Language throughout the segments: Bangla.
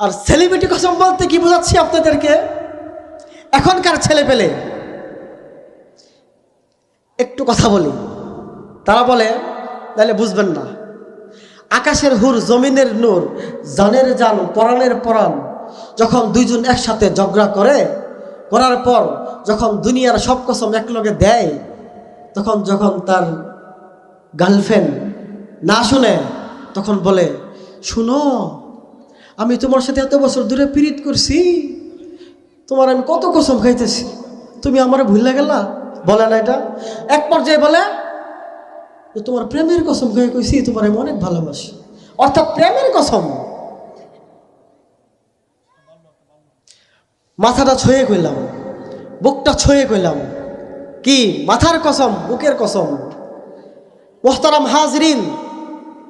আর সেলিব্রিটি কসম বলতে কি বোঝাচ্ছি আপনাদেরকে? এখনকার ছেলে পেলে একটু কথা বলি। তারা বলে, তাহলে বুঝবেন না। আকাশের হুর, জমিনের নূর, জানের জান পরাণের পরাণ যখন দুইজন একসাথে ঝগড়া করে, করার পর যখন দুনিয়ার সব কসম একলগে দেয়, তখন যখন তার গার্লফ্রেন্ড না শুনে, তখন বলে, শুনো আমি তোমার সাথে এত বছর দূরে পীড়িত করছি। তোমার আমি কত কসম খাইতেছি। তুমি আমার ভুলে গেলা? বলে না এটা? এক পর্যায়ে বলে তোমার প্রেমের কসম খেয়ে কইছি, তোমার আমি অনেক ভালোবাসি। অর্থাৎ প্রেমের কসম। মাথাটা ছুঁয়ে কইলাম। বুকটা ছুঁয়ে কইলাম। কি? মাথার কসম, বুকের কসম। মোহতারাম হাজরিন,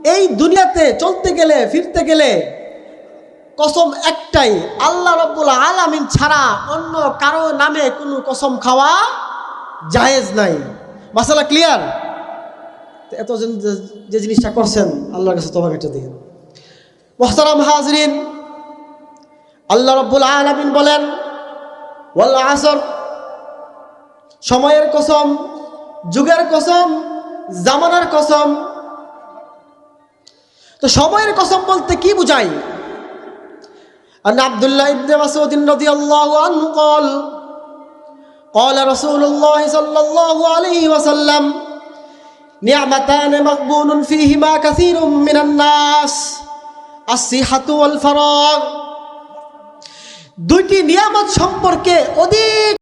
এই দুনিয়াতে চলতে গেলে, ফিরতে গেলে কসম একটাই, আল্লাহ রব্বুল আলামিন ছাড়া অন্য কারও নামে কোনো কসম খাওয়া জায়েজ নাই। মাসালা ক্লিয়ার এত যে- জিনিসটা করছেন, আল্লাহর কাছে তোমাকে একটা দিন মোহতারাম হাজরিন, আল্লাহ রব্বুল আলামিন বলেন, ওয়াল আসর, সময়ের কসম, যুগের কসম, জামানার কসম। তো সময়ের কসম বলতে কি বুঝায়? أن عبد الله بن مسعود رضي الله عنه قال قال رسول الله صلى الله عليه وسلم نعمتان مغبون فيهما كثير من الناس الصحة والفراغ দুইটি নিয়ামত সম্পর্কে অধিক